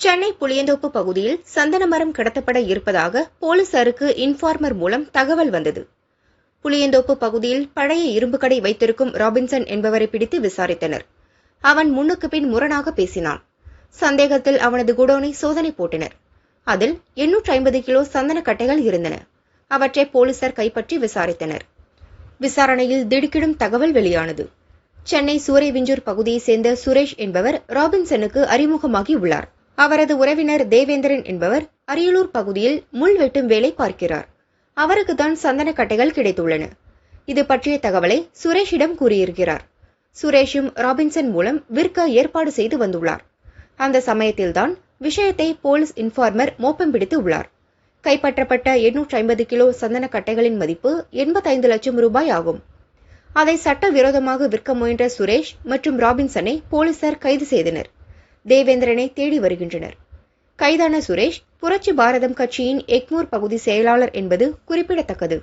சென்னை புளியந்தோப்பு பகுதியில் சந்தன மரம் கடத்தப்பட இருப்பதாக போலீசாருக்கு இன்ஃபார்மர் மூலம் தகவல் வந்தது. புளியந்தோப்பு பகுதியில் பழைய இரும்பு கடை வைத்திருக்கும் ராபின்சன் என்பவரை பிடித்து விசாரித்தனர். அவன் முன்னுக்கு பின் முரணாக பேசினான். சந்தேகத்தில் அவனது குடோனை சோதனை போட்டனர். அதில் எண்ணூற்று ஐம்பது கிலோ சந்தன கட்டைகள் இருந்தன. அவற்றை போலீசார் கைப்பற்றி விசாரித்தனர். விசாரணையில் திடுக்கிடும் தகவல் வெளியானது. சென்னை சூறைவிஞ்சூர் பகுதியைச் சேர்ந்த சுரேஷ் என்பவர் ராபின்சனுக்கு அறிமுகமாகி உள்ளார். அவரது உறவினர் தேவேந்திரன் என்பவர் அரியலூர் பகுதியில் முள் வெட்டும் வேலை பார்க்கிறார். அவருக்கு தான் சந்தன கட்டைகள் கிடைத்துள்ளன. இது பற்றிய தகவலை சுரேஷிடம் கூறியிருக்கிறார். சுரேஷும் ராபின்சன் மூலம் விற்க ஏற்பாடு செய்து வந்துள்ளார். அந்த சமயத்தில்தான் விஷயத்தை போலீஸ் இன்ஃபார்மர் மோப்பம் பிடித்து உள்ளார். கைப்பற்றப்பட்ட எண்ணூற்றி ஐம்பது கிலோ சந்தன கட்டைகளின் மதிப்பு எண்பத்தைந்து லட்சம் ரூபாய் ஆகும். அதை சட்டவிரோதமாக விற்க முயன்ற சுரேஷ் மற்றும் ராபின்சனை போலீசார் கைது செய்தனர். தேவேந்திரனை தேடி வருகின்றனர். கைதான சுரேஷ் புரட்சி பாரதம் கட்சியின் எக்மூர் பகுதி செயலாளர் என்பது குறிப்பிடத்தக்கது.